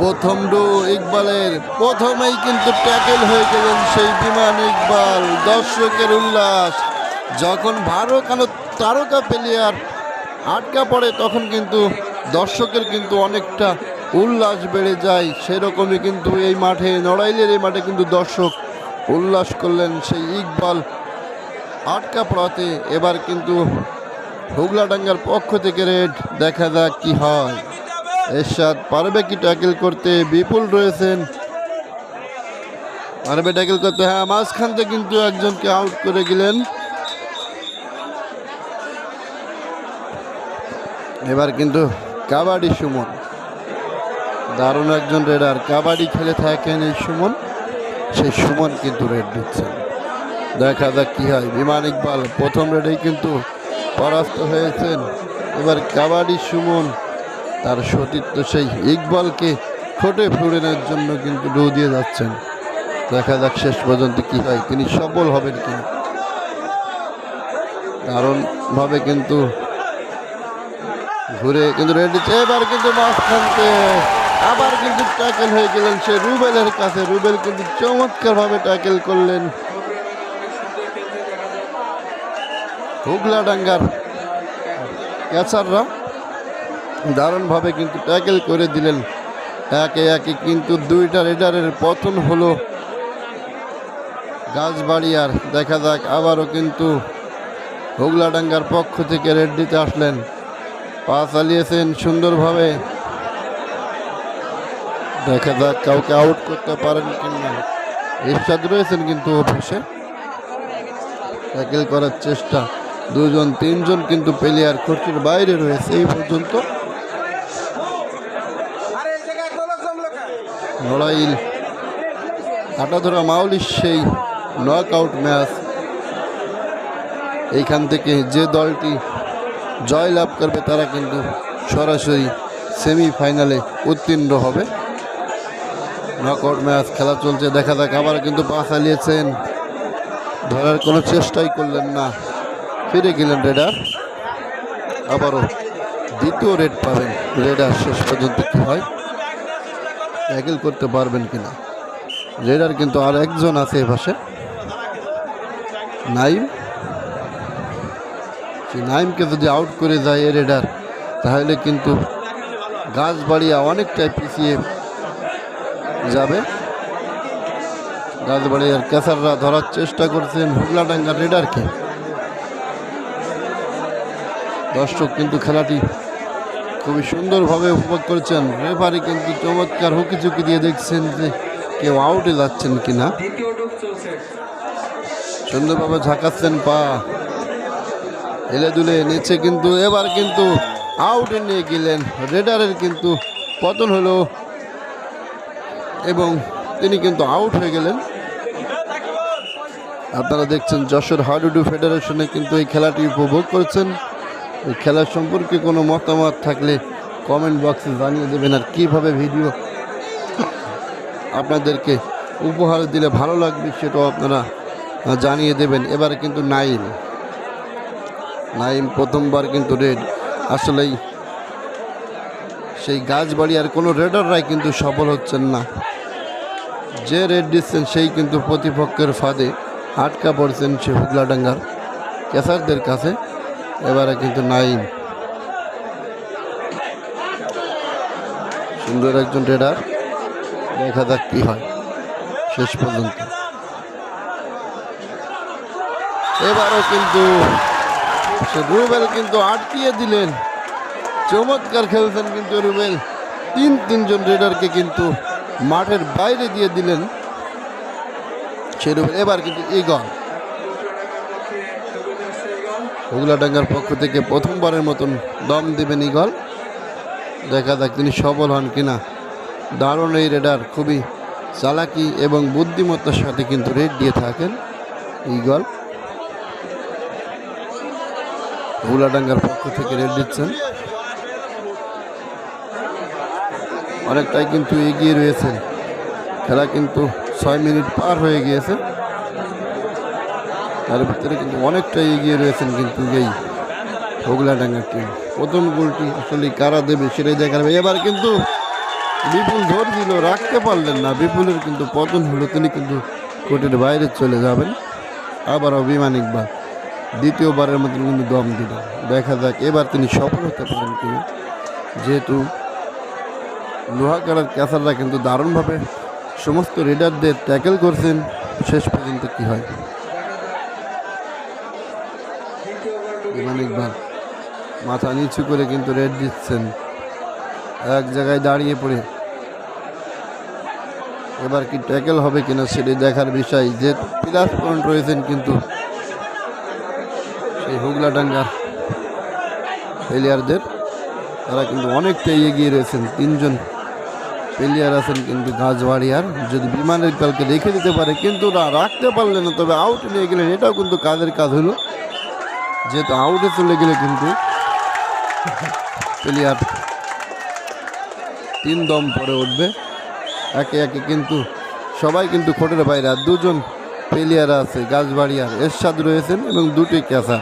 প্রথম ডু ইকবালের প্রথমেই কিন্তু ট্যাকেল হয়ে গেলেন সেই বিমান ইকবাল। দর্শকের উল্লাস, যখন ভারো কেন তারকা প্লেয়ার আটকা পড়ে, তখন কিন্তু দর্শকের কিন্তু অনেকটা উল্লাস বেড়ে যায়। সেরকমই কিন্তু এই মাঠে, নড়াইলের এই মাঠে কিন্তু দর্শক উল্লাস করলেন সেই ইকবাল আটকা পড়াতে। এবার কিন্তু হুগলাডাঙ্গার পক্ষ থেকে রেড, দেখা যাক কি হয়। এরশাদ পারবে কি ট্যাকেল করতে? বিপুল রয়েছেন। পারবে ট্যাকেল করতে। হ্যাঁ মাঝখান থেকে কিন্তু একজনকে আউট করে গেলেন এবার কিন্তু কাবাডি সুমন। দারুণ একজন রেডার। কাবাডি খেলে থাকেন এই সুমন। সেই সুমন কিন্তু রেড দিচ্ছেন। দেখা যাক কি হয়। বিমান ইকবাল প্রথম রেডেই কিন্তু পরাস্ত হয়েছেন। এবার কাবাডি সুমন তার সতীর্থ সেই ইকবালকে ঠোঁটে ফুড়েনের জন্য কিন্তু ডু দিয়ে যাচ্ছেন। দেখা যাক শেষ পর্যন্ত কী হয়, তিনি সফল হবেন কি কারণভাবে কিন্তু ঘুরে কিন্তু রেডি, এবার কিন্তু মাঝখানতে আবার কিন্তু ট্যাকেল হয়ে গেলেন সে রুবেলের কাছে। রুবেল কিন্তু চমৎকারভাবে ট্যাকেল করলেন। হুগলা ডাঙ্গার ক্যাচাররা দারুণভাবে কিন্তু ট্যাকেল করে দিলেন। একে একে কিন্তু দুইটা রেডারের পতন হলো। গাছবাড়িয়ার দেখা যাক আবারও কিন্তু হুগলাডাঙ্গার পক্ষ থেকে রেড দিতে আসলেন। পা চালিয়েছেন সুন্দরভাবে। দেখা যাক কাউকে আউট করতে পারেন কিনা। ইরশাদ রয়েছেন কিন্তু অফিসে। ট্যাকেল করার চেষ্টা। দুজন, তিনজন কিন্তু প্লেয়ার কোর্টের বাইরে রয়েছে এই পর্যন্ত। লড়াইল কাটাধরা মাউলির সেই নক আউট ম্যাচ এইখান থেকে যে দলটি জয় লাভ করবে তারা কিন্তু সরাসরি সেমিফাইনালে উত্তীর্ণ হবে। নকআউট ম্যাচ খেলা চলছে, দেখা যাক আবার কিন্তু পা চালিয়েছেন ধরার কোনো চেষ্টাই করলেন না। ফিরে গেলেন রেডার। আবারও দ্বিতীয় রেড পাবেন। রেডার শেষ পর্যন্ত কি হয়? ট্যাকেল করতে পারবেন কিনা। রেডার কিন্তু আর একজন আছে এ পাশে। নাইম। সেই নাইমকে যদি আউট করে যায় এ রেডার, তাহলে কিন্তু গাছ বাড়িয়া অনেকটাই পিছিয়ে যাবে। গাছবাড়িয়ার ক্যাসাররা ধরার চেষ্টা করছেন হুগলাডাঙ্গার রেডারকে। দর্শক কিন্তু খেলাটি খুবই সুন্দরভাবে উপভোগ করছেন। রেফারি কিন্তু চমৎকার হুকি চুকি দিয়ে দেখছেন যে কেউ আউটে যাচ্ছেন কিনা। সুন্দরভাবে ঝাঁকাচ্ছেন পা। হেলে দুলে নিচে কিন্তু এবার কিন্তু আউটে নিয়ে গেলেন। রেডারের কিন্তু পতন হলো এবং তিনি কিন্তু আউট হয়ে গেলেন। আপনারা দেখছেন যশোর হাডুডু ফেডারেশনে কিন্তু এই খেলাটি উপভোগ করছেন। এই খেলা সম্পর্কে কোনো মতামত থাকলে কমেন্ট বক্সে জানিয়ে দেবেন আর কীভাবে ভিডিও আপনাদেরকে উপহার দিলে ভালো লাগবে সেটাও আপনারা জানিয়ে দেবেন। এবারে কিন্তু নাইম। নাইম প্রথমবার কিন্তু রেড আসলেই সেই গাছ বাড়ি আর কোনো রেডাররাই কিন্তু সফল হচ্ছেন না। যে রেড দিচ্ছেন সেই কিন্তু প্রতিপক্ষের ফাঁদে আটকা পড়ছেন সে হুগলাডাঙ্গার ক্যাসারদের কাছে। এবারে কিন্তু নাইম। সুন্দর একজন রেডার দেখা যাক কি হয়। শেষ পর্যন্ত। এবারও কিন্তু রুবেল কিন্তু আটকিয়ে দিলেন। চমৎকার খেলছেন কিন্তু রুবেল। তিন, তিনজন রেডারকে কিন্তু মাঠের বাইরে দিয়ে দিলেন। সে রুবেল এবার কিন্তু ইগল হুগলাডাঙ্গার পক্ষ থেকে প্রথমবারের মতন দম দেবেন ইগল দেখা যাক তিনি সফল হন কিনা। দারুণ এই রেডার, খুবই চালাকি এবং বুদ্ধিমত্তার সাথে কিন্তু রেড দিয়ে থাকেন ইগল হুগলাডাঙ্গার পক্ষ থেকে রেড দিচ্ছেন। অনেকটাই কিন্তু এগিয়ে রয়েছেন। খেলা কিন্তু ছয় মিনিট পার হয়ে গিয়েছে। তার ভিতরে কিন্তু অনেকটাই এগিয়ে রয়েছেন কিন্তু এই হুগলাডাঙ্গার টিম প্রথম গোলটি আসলে কারা দেবে সেটাই দেখার হবে। এবার কিন্তু বিপুল ধর দিল রাখতে পারলেন না। বিপুলের কিন্তু পতন হলো, তিনি কিন্তু কোর্টের বাইরে চলে যাবেন। আবার বিমান ইকবাল, দ্বিতীয়বারের মতন কিন্তু দম দিল দেখা যাক, এবার তিনি সফল হতে পারেন কিনা। যেহেতু লোহাকাড়ার ক্যাসাররা কিন্তু দারুণভাবে সমস্ত রেডারদের ট্যাকেল করছেন, শেষ পর্যন্ত কী হয়? ইকবাল মাথা নিচু করে কিন্তু রেড দিচ্ছেন। এক জায়গায় দাঁড়িয়ে পড়ে। এবার কি ট্যাকেল হবে কিনা সেটি দেখার বিষয়। যে প্লাস পয়েন্ট রয়েছেন কিন্তু সেই হুগলাডাঙ্গার প্লেয়ারদের তারা কিন্তু অনেকটাই এগিয়ে রয়েছেন। তিনজন প্লেয়ার আছেন কিন্তু গাছবাড়িয়ার যদি বিমানের কালকে রেখে দিতে পারে, কিন্তু না রাখতে পারলেন না, তবে আউট নিয়ে গেলেন। এটাও কিন্তু কাজের কাজ হলো। যেহেতু আউটে চলে গেলে কিন্তু প্লেয়ার তিন দম পরে উঠবে। একে একে কিন্তু সবাই কিন্তু খোটের বাইরে। আর দুজন প্লেয়ার আছে গাছবাড়িয়ার এরশাদ রয়েছেন এবং দুটি ক্যাসা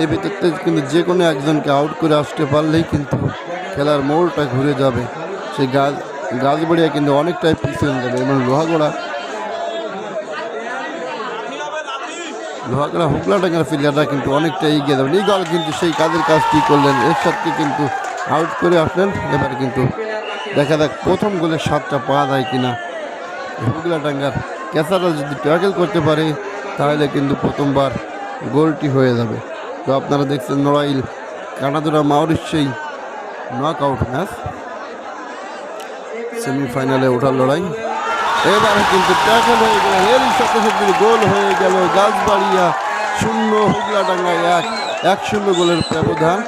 এই ভিতরতে কিন্তু যে কোনো একজনকে আউট করে আসতে পারলেই কিন্তু খেলার মোড়টা ঘুরে যাবে। সেই গাছ গাছবাড়িয়া কিন্তু অনেকটাই পিছিয়ে যাবে। এবং লোহাগড়া লোহাগড়া হুগলাডাঙ্গার প্লেয়াররা কিন্তু অনেকটা এগিয়ে যাবেন এই গল কিন্তু সেই কাজের কাজটি করলেন? এর এরশাদকে কিন্তু আউট করে আসলেন। এবার কিন্তু দেখা যাক প্রথম গোলের সাতটা পাওয়া যায় কি কিনা হুগলাডাঙ্গার ক্যাসাররা যদি ট্যাকেল করতে পারে, তাহলে কিন্তু প্রথমবার গোলটি হয়ে যাবে। তো আপনারা দেখছেন নড়াইল কানাদুরা মাউরির সেই নক আউট ম্যাচ সেমিফাইনালে ওঠার লড়াই। এবারে কিন্তু ট্যাকল হয়ে গেল, এরই সাথে সাথে গোল হয়ে গেল গাছবাড়িয়া শূন্য হুগলাডাঙ্গা এক এক শূন্য গোলের ব্যবধান।